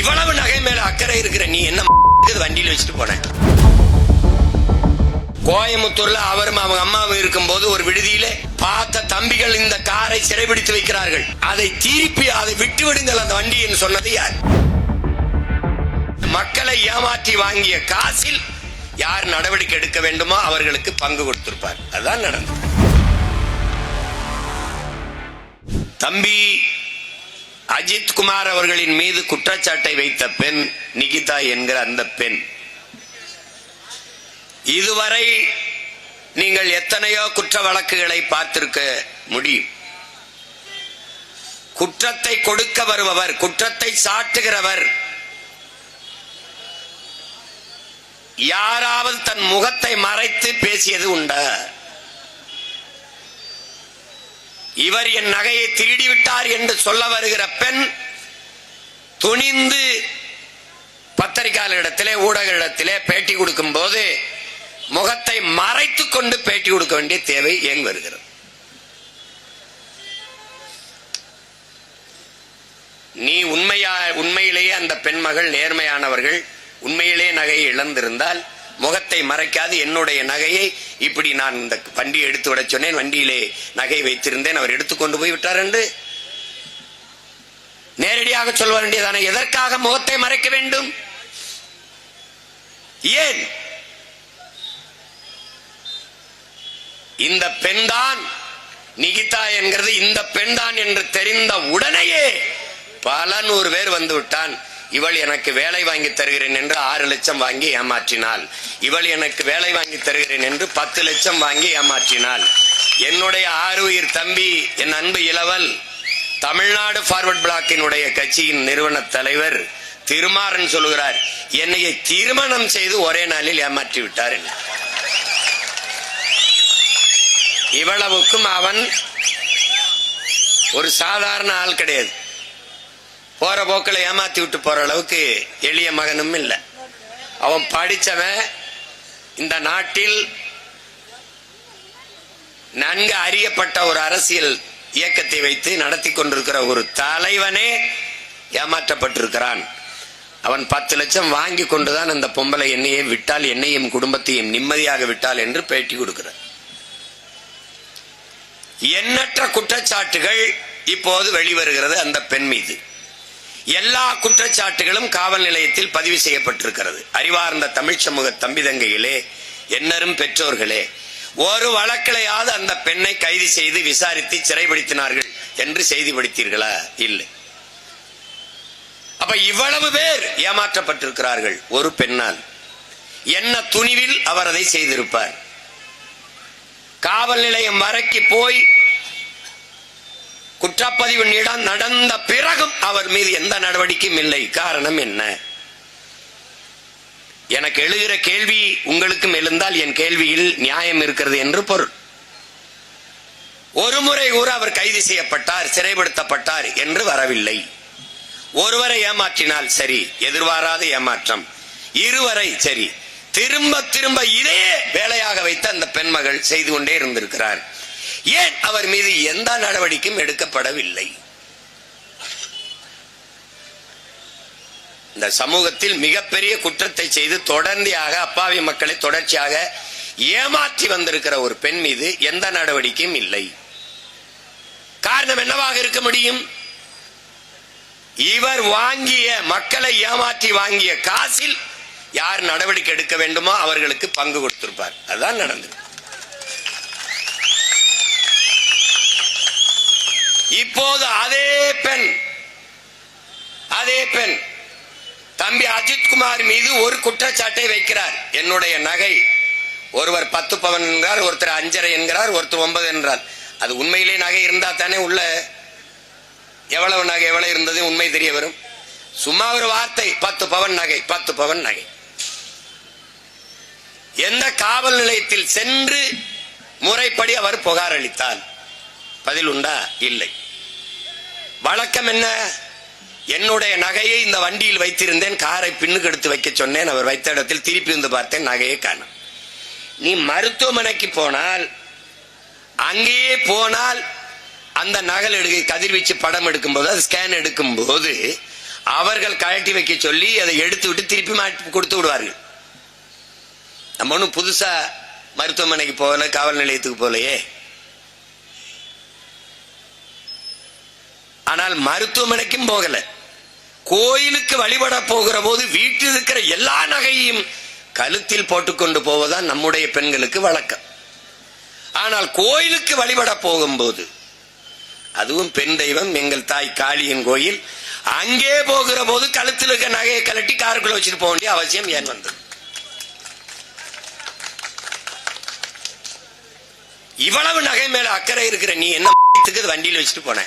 இவ்வளவு நகை மேல அக்கறை இருக்கிற நீ என்ன வண்டியில வச்சுட்டு போன கோயம்புத்தூர்ல அவரும் அவங்க அம்மாவும் இருக்கும்போது ஒரு விடுதியில பார்த்த தம்பிகள் இந்த காரை சிறைபிடித்து வைக்கிறார்கள். அதை திருப்பி அதை விட்டு விடுங்கள் அந்த வண்டி என்று சொன்னது யார்? மக்களை ஏமாற்றி வாங்கிய காசில் யார் நடவடிக்கை எடுக்க வேண்டுமோ அவர்களுக்கு பங்கு கொடுத்திருப்பார். அதுதான் நடந்தது. தம்பி அஜித் குமார் அவர்களின் மீது குற்றச்சாட்டை வைத்த பெண் நிகிதா என்கிற அந்த பெண். இதுவரை நீங்கள் எத்தனையோ குற்ற வழக்குகளை பார்த்திருக்க முடியும். குற்றத்தை கொடுக்க வருபவர் குற்றத்தை சாட்டுகிறவர் யாராவது தன் முகத்தை மறைத்து பேசியது உண்டா? இவர் என் நகையை திருடிவிட்டார் என்று சொல்ல வருகிற பெண் துணிந்து பத்திரிகையாளரிடத்திலே ஊடகரிடத்திலே பேட்டி கொடுக்கும் போது முகத்தை மறைத்து கொண்டு பேட்டி கொடுக்க வேண்டிய தேவை ஏன் வருகிறது? நீ உண்மையா உண்மையிலேயே அந்த பெண்மகள் நேர்மையானவர்கள் உண்மையிலே நகையை இழந்திருந்தால் முகத்தை மறைக்காது என்னுடைய நகையை இப்படி நான் இந்த வண்டியை எடுத்து விட சொன்னேன். வண்டியிலே நகை வைத்திருந்தேன். அவர் எடுத்துக்கொண்டு போய் விட்டார் என்று நேரடியாக சொல்ல வேண்டியதான. எதற்காக முகத்தை மறைக்க வேண்டும்? ஏன்? இந்த பெண்தான் நிகிதா என்கிறது. இந்த பெண்தான் என்று தெரிந்த உடனேயே பல நூறு பேர் வந்து விட்டான். இவள் எனக்கு வேலை வாங்கி தருகிறேன் என்று ஆறு லட்சம் வாங்கி ஏமாற்றினாள். இவள் எனக்கு வேலை வாங்கி தருகிறேன் என்று பத்து லட்சம் வாங்கி ஏமாற்றினாள். என்னுடைய ஆறு உயிர் தம்பி என் அன்பு இளவல் தமிழ்நாடு ஃபார்வர்ட் பிளாக்கினுடைய கட்சியின் நிறுவன தலைவர் திருமாறன் சொல்லுகிறார் என்னை திருமணம் செய்து ஒரே நாளில் ஏமாற்றி விட்டார் இவ்வளவுக்கும் அவன் ஒரு சாதாரண ஆள் கிடையாது. போற போக்கில் ஏமாத்தி விட்டு போற அளவுக்கு எளிய மகனும் இல்லை. அவன் படித்தவன் இந்த நாட்டில் நன்கு அறியப்பட்ட ஒரு அரசியல் இயக்கத்தை வைத்து நடத்தி கொண்டிருக்கிற ஒரு தலைவனே ஏமாற்றப்பட்டிருக்கிறான். அவன் பத்து லட்சம் வாங்கி கொண்டுதான் அந்த பொம்பளை என்னையே விட்டால் என்னையும் குடும்பத்தையும் நிம்மதியாக விட்டால் என்று பேட்டி கொடுக்கிறார். எண்ணற்ற குற்றச்சாட்டுகள் இப்போது வெளிவருகிறது அந்த பெண் மீது. எல்லா குற்றச்சாட்டுகளும் காவல் நிலையத்தில் பதிவு செய்யப்பட்டிருக்கிறது. அறிவார்ந்த தமிழ் சமூக தம்பிதங்கையிலே என்னரும் பெற்றோர்களே ஒரு வழக்கிலையாவது அந்த பெண்ணை கைது செய்து விசாரித்து சிறைப்படுத்தினார்கள் என்று செய்தி படித்தீர்களா இல்லை. அப்ப இவ்வளவு பேர் ஏமாற்றப்பட்டிருக்கிறார்கள் ஒரு பெண்ணால். என்ன துணிவில் அவர் அதை செய்திருப்பார்? காவல் நிலையம் வரைக்கு போய் குற்றப்பதிவு நிடம் நடந்த பிறகும் அவர் மீது எந்த நடவடிக்கையும் இல்லை. காரணம் என்ன? எனக்கு எழுகிற கேள்வி உங்களுக்கும் எழுந்தால் என் கேள்வியில் நியாயம் இருக்கிறது என்று பொருள். ஒரு முறை கூட அவர் கைது செய்யப்பட்டார் சிறைப்படுத்தப்பட்டார் என்று வரவில்லை. ஒருவரை ஏமாற்றினால் சரி எதிர்பாராத ஏமாற்றம். இருவரை சரி திரும்ப திரும்ப இதே வேலையாக வைத்து அந்த பெண்மகள் செய்து கொண்டே இருந்திருக்கிறார். ஏன் அவர் மீது எந்த நடவடிக்கையும் எடுக்கப்படவில்லை? இந்த சமூகத்தில் மிகப்பெரிய குற்றத்தை செய்து தொடர்ந்தியாக அப்பாவி மக்களை தொடர்ச்சியாக ஏமாற்றி வந்திருக்கிற ஒரு பெண் மீது எந்த நடவடிக்கையும் இல்லை. காரணம் என்னவாக இருக்க முடியும்? இவர் வாங்கிய மக்களை ஏமாற்றி வாங்கிய காசில் யார் நடவடிக்கை எடுக்க வேண்டுமோ அவர்களுக்கு பங்கு கொடுத்திருப்பார். அதுதான் நடந்தது. இப்போது அதே பெண் அதே பெண் தம்பி அஜித் குமார் மீது ஒரு குற்றச்சாட்டை வைக்கிறார். என்னுடைய நகை ஒருவர் பத்து பவன் என்கிறார் ஒருத்தர் அஞ்சரை என்கிறார் ஒருத்தர் ஒன்பது என்றார். அது உண்மையிலே நகை இருந்தா தானே உள்ள எவ்வளவு நகை எவ்வளவு இருந்தது உண்மை தெரிய வரும். சும்மா ஒரு வார்த்தை பத்து பவன் நகை பத்து பவன் நகை. எந்த காவல் நிலையத்தில் சென்று முறைப்படி அவர் புகார் அளித்தார்? பதில் உண்டா? இல்லை. வழக்கம் என்ன? என்னுடைய நகையை இந்த வண்டியில் வைத்திருந்தேன். காரை பின்னுக்கு எடுத்து வைக்க சொன்னேன். அவர் வைத்த இடத்தில் திருப்பி வந்து பார்த்தேன். நகையை காணும். நீ மருத்துவமனைக்கு போனால் அங்கேயே போனால் அந்த நகல் எடுக்க கதிர்வீச்சு படம் எடுக்கும்போது அது ஸ்கேன் எடுக்கும்போது அவர்கள் கழட்டி வைக்க சொல்லி அதை எடுத்து விட்டு திருப்பி மாட்டி கொடுத்து விடுவார்கள். நம்ம ஒன்றும் புதுசாக மருத்துவமனைக்கு போகல காவல் நிலையத்துக்கு போகலையே. ஆனால் மருத்துவமனைக்கும் போகல. கோயிலுக்கு வழிபட போகிற போது வீட்டில் இருக்கிற எல்லா நகையும் கழுத்தில் போட்டுக்கொண்டு போவதான் நம்முடைய பெண்களுக்கு வழக்கம். ஆனால் கோயிலுக்கு வழிபட போகும்போது அதுவும் பெண் தெய்வம் எங்கள் தாய் காளியின் கோயில் அங்கே போகிற போது கழுத்தில் இருக்க நகையை கலட்டி காருக்குள்ள வச்சுட்டு போக வேண்டிய அவசியம் ஏன் வந்தது? இவ்வளவு நகை மேல அக்கறை இருக்கிற நீ என்ன வண்டியில் வச்சுட்டு போன?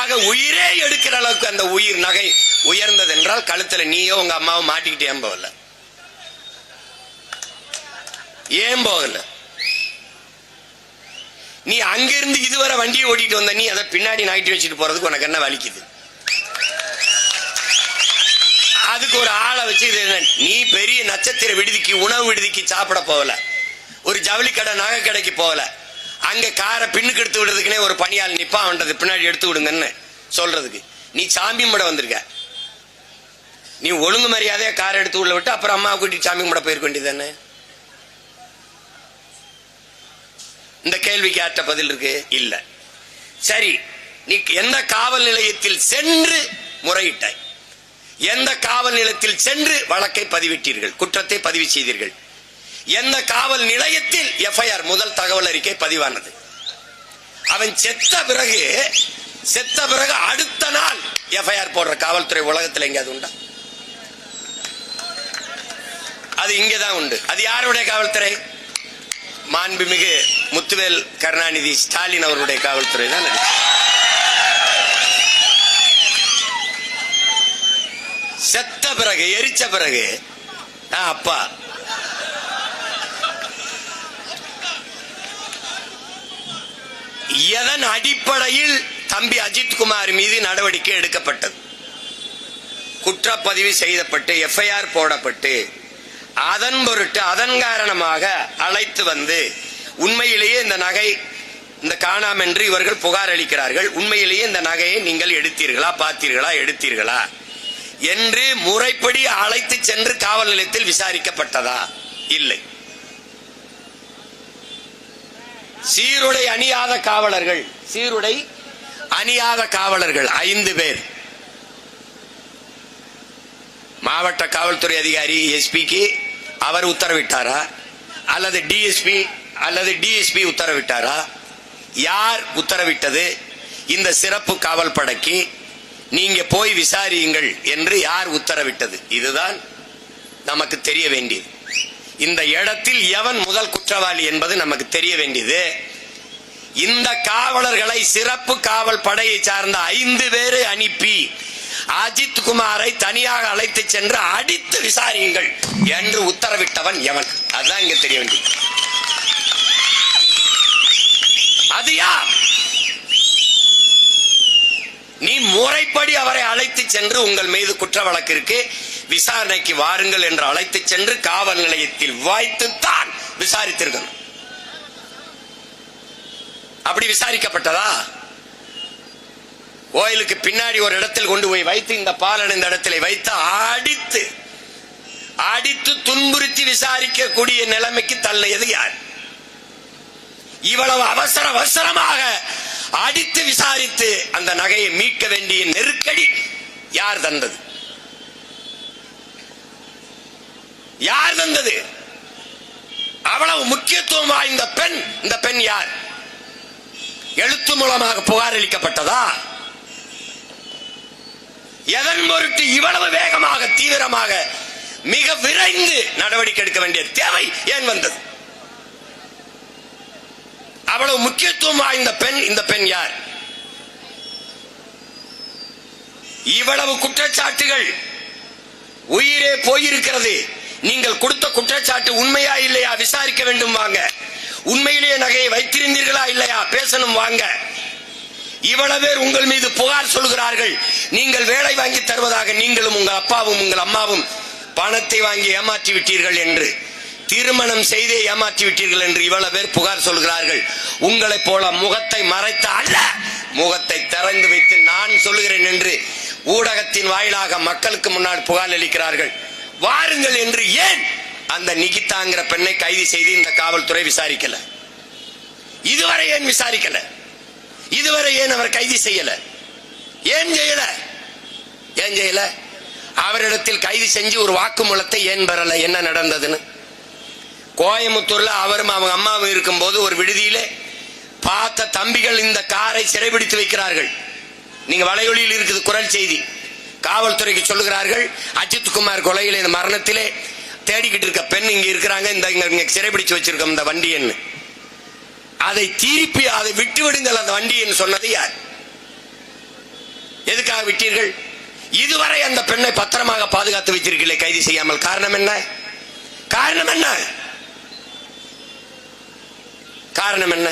நகைக்காக உயிரே எடுக்கிற அளவுக்கு அந்த உயிர் நகை உயர்ந்தது என்றால் கழுத்துல நீயோ உங்க அம்மாவோ மாட்டிக்கிட்டு ஏன் போகல? ஏன் போகல? நீ அங்கிருந்து இதுவரை வண்டியை ஓட்டிட்டு வந்த நீ அதை பின்னாடி நகட்டி வச்சுட்டு போறதுக்கு உனக்கு என்ன வலிக்குது? அதுக்கு ஒரு ஆளை வச்சு இது நீ பெரிய நட்சத்திர விடுதிக்கு உணவு விடுதிக்கு சாப்பிட போகல. ஒரு ஜவுளி கடை நகை கடைக்கு போகல. அங்க காரை பின்னுக்கு எடுத்து விடுறதுக்குனே ஒரு பணியாள் நிப்பா அவன்றது பின்னாடி எடுத்து விடுங்கன்னு சொல்றதுக்கு. நீ சாமி கும்பிட வந்திருக்க. நீ ஒழுங்கு மரியாதையா காரை எடுத்து உள்ள விட்டு அப்புறம் அம்மா கூட்டி சாமி கும்பிட போயிருக்க வேண்டியதானே இந்த கேள்விக்கு ஆற்ற பதில் இருக்கு? இல்ல. சரி நீ எந்த காவல் நிலையத்தில் சென்று முறையிட்டாய்? எந்த காவல் நிலையத்தில் சென்று வழக்கை பதிவிட்டீர்கள்? குற்றத்தை பதிவு செய்தீர்கள். எந்த காவல் நிலையத்தில் எஃப்ஐஆர் முதல் தகவல் அறிக்கை பதிவானது. அவன் செத்த பிறகு செத்த பிறகு அடுத்த நாள் எஃப்ஐஆர் போடுற காவல்துறை உலகத்தில் எங்கேயாவது உண்டா? அது இங்கதான் உண்டு. அது யாருடைய காவல்துறை? மாண்புமிகு முத்துவேல் கருணாநிதி ஸ்டாலின் அவருடைய காவல்துறை தான் செத்த பிறகு எரிச்ச பிறகு அப்பா எதன் அடிப்படையில் தம்பி அஜித் குமார் மீது நடவடிக்கை எடுக்கப்பட்டது? குற்றப்பதிவு செய்யப்பட்டு எஃப்ஐஆர் போடப்பட்டு அதன் பொருட்டு அதன் காரணமாக அழைத்து வந்து உண்மையிலேயே இந்த நகை இந்த காணாம் என்று இவர்கள் புகார் அளிக்கிறார்கள். உண்மையிலேயே இந்த நகையை நீங்கள் எடுத்தீர்களா பார்த்தீர்களா எடுத்தீர்களா என்று முறைப்படி அழைத்து சென்று காவல் நிலையத்தில் விசாரிக்கப்பட்டதா? இல்லை. சீருடை அணியாத காவலர்கள். சீருடை அணியாத காவலர்கள் ஐந்து பேர். மாவட்ட காவல்துறை அதிகாரி எஸ்பிக்கு அவர் உத்தரவிட்டாரா? அல்லது டிஎஸ்பி அல்லது டிஎஸ்பி உத்தரவிட்டாரா? யார் உத்தரவிட்டது? இந்த சிறப்பு காவல் படைக்கு நீங்க போய் விசாரியுங்கள் என்று யார் உத்தரவிட்டது? இதுதான் நமக்கு தெரிய வேண்டியது. இந்த இடத்தில் எவன் முதல் குற்றவாளி என்பது நமக்கு தெரிய வேண்டியது. இந்த காவலர்களை சிறப்பு காவல் படையை சார்ந்த ஐந்து பேரை அனுப்பி அஜித் குமாரை தனியாக அழைத்து சென்று அடித்து விசாரியுங்கள் என்று உத்தரவிட்டவன் எவன்? அதுதான் இங்க தெரிய வேண்டியது. அது யார்? நீ முறைப்படி அவரை அழைத்து சென்று உங்கள் மீது குற்ற வழக்கிற்கு விசாரணைக்கு வாருங்கள் என்று அழைத்து சென்று காவல் நிலையத்தில் வாய்த்து தான் விசாரித்திருக்கணும். அப்படி விசாரிக்கப்பட்டதா? கோயிலுக்கு பின்னாடி ஒரு இடத்தில் கொண்டு போய் வைத்து இந்த பாலன் இந்த இடத்துல வைத்து அடித்து அடித்து துன்புறுத்தி விசாரிக்கக்கூடிய நிலைமைக்கு தள்ளியது யார்? இவ்வளவு அவசர அவசரமாக அடித்து விசாரித்து அந்த நகையை மீட்க வேண்டிய நெருக்கடி யார் தந்தது? யார் தந்தது அவ்வளவு முக்கியத்துவம் வாய்ந்த பெண் இந்த பெண் யார்? எழுத்து மூலமாக புகார் அளிக்கப்பட்டதா? எதன் பொருட்டு இவ்வளவு வேகமாக தீவிரமாக மிக விரைந்து நடவடிக்கை எடுக்க வேண்டிய தேவை ஏன் வந்தது? அவ்வளவு முக்கியத்துவம் வாய்ந்த பெண் இந்த பெண் யார்? இவ்வளவு குற்றச்சாட்டுகள் உயிரே போயிருக்கிறது. நீங்கள் கொடுத்த குற்றச்சாட்டு உண்மையா இல்லையா? விசாரிக்க வேண்டும் வாங்க. உண்மையிலேயே நகையை வைத்திருந்தீர்களா இல்லையா? பேசணும் வாங்க. இவ்வளவு பேர் உங்கள் மீது புகார் சொல்கிறார்கள். நீங்கள் வேலை வாங்கி தருவதாக நீங்களும் உங்கள் அப்பாவும் உங்கள் அம்மாவும் பணத்தை வாங்கி ஏமாற்றி விட்டீர்கள் என்று திருமணம் செய்தே ஏமாற்றி விட்டீர்கள் என்று இவ்வளவு பேர் புகார் சொல்கிறார்கள். உங்களைப் போல முகத்தை மறைத்த அல்ல. முகத்தை திறந்து வைத்து நான் சொல்லுகிறேன் என்று ஊடகத்தின் வாயிலாக மக்களுக்கு முன்னால் புகார் அளிக்கிறார்கள். வாருங்கள் என்று ஏன் அந்த நிகிதாங்கிற பெண்ணை கைது செய்து இந்த காவல்துறை விசாரிக்கல? இதுவரை ஏன் விசாரிக்கல? இதுவரை ஏன் அவர் கைது செய்யல? ஏன் செய்யல? ஏன் செய்யல? அவரிடத்தில் கைது செஞ்சு ஒரு வாக்குமூலத்தை ஏன் பெறல? என்ன நடந்ததுன்னு? கோயம்புத்தூர்ல அவரும் அவங்க அம்மாவும் இருக்கும்போது ஒரு விடுதியிலே பார்த்த தம்பிகள் இந்த காரை சிறைபிடித்து வைக்கிறார்கள். நீங்க வலையொலியில் இருக்குது குரல் செய்தி. காவல்துறைக்கு சொல்லுகிறார்கள் அஜித் குமார் கொலையில் இந்த மரணத்திலே தேடிக்கிட்டு இருக்க பெண் இங்க இருக்கிறாங்க இந்த இங்க சிறைபிடிச்சு வச்சிருக்கோம் இந்த வண்டி என்ன அதை திருப்பி அதை விட்டு விடுங்கள் அந்த வண்டி என்று சொன்னது யார்? எதுக்காக விட்டீர்கள்? இதுவரை அந்த பெண்ணை பத்திரமாக பாதுகாத்து வச்சிருக்கீங்க கைது செய்யாமல். காரணம் என்ன? காரணம் என்ன? காரணம் என்ன?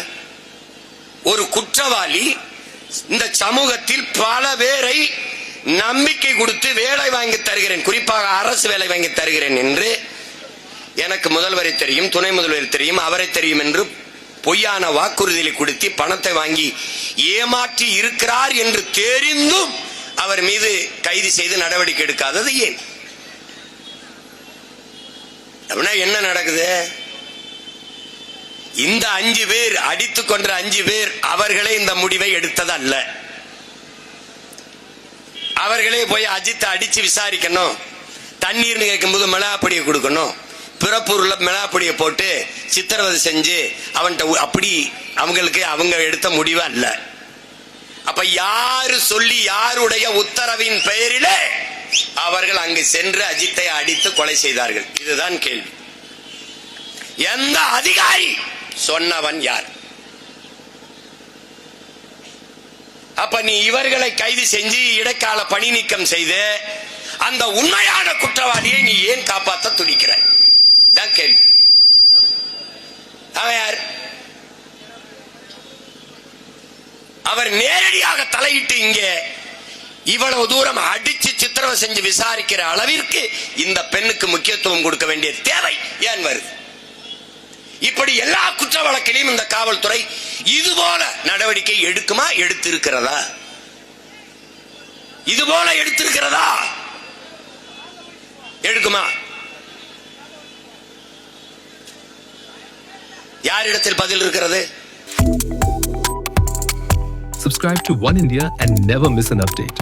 ஒரு குற்றவாளி இந்த சமூகத்தில் பல பேரை நம்பிக்கை கொடுத்து வேலை வாங்கி தருகிறேன். குறிப்பாக அரசு வேலை வாங்கி தருகிறேன் என்று எனக்கு முதல்வரை தெரியும் துணை முதல்வர் தெரியும் அவரை தெரியும் என்று பொய்யான வாக்குறுதிகளை கொடுத்து பணத்தை வாங்கி ஏமாற்றி இருக்கிறார் என்று தெரிந்தும் அவர் மீது கைது செய்து நடவடிக்கை எடுக்காதது ஏன்? அப்படின்னா என்ன நடக்குது? இந்த அஞ்சு பேர் அடித்துக் கொன்ற அஞ்சு பேர் அவர்களே இந்த முடிவை எடுத்ததல்ல. அவர்களே போய் அஜித்தை அடிச்சு விசாரிக்கணும். தண்ணீர்னு கேட்கும்போது மிளகாப்பொடியை கொடுக்கணும். பிறப்பூர்ல மிளகாப்பொடியை போட்டு சித்திரவதை செஞ்சு அவன்கிட்ட அப்படி அவங்களுக்கு அவங்க எடுத்த முடிவு அல்ல. அப்ப யாரு சொல்லி யாருடைய உத்தரவின் பெயரிலே அவர்கள் அங்கு சென்று அஜித்தை அடித்து கொலை செய்தார்கள்? இதுதான் கேள்வி. எந்த அதிகாரி? சொன்னவன் யார்? அப்ப நீ இவர்களை கைது செஞ்சு இடைக்கால பணி நீக்கம் செய்து அந்த உண்மையான குற்றவாளியை நீ ஏன் காப்பாத்த துடிக்கிற தான் கேள்வி. அவன் யார்? அவர் நேரடியாக தலையிட்டு இங்கே இவ்வளவு தூரம் அடிச்சு சித்திரவதை செஞ்சு விசாரிக்கிற அளவிற்கு இந்த பெண்ணுக்கு முக்கியத்துவம் கொடுக்க வேண்டிய தேவை. ஏன் வருது? இப்படி எல்லா குற்ற வழக்கிலையும் இந்த காவல்துறை இது போல நடவடிக்கை எடுக்குமா எடுத்திருக்கிறதா? இது போல எடுத்திருக்கிறதா? எடுக்குமா? யாரிடத்தில் பதில் இருக்கிறது? Subscribe to One India and never miss an update.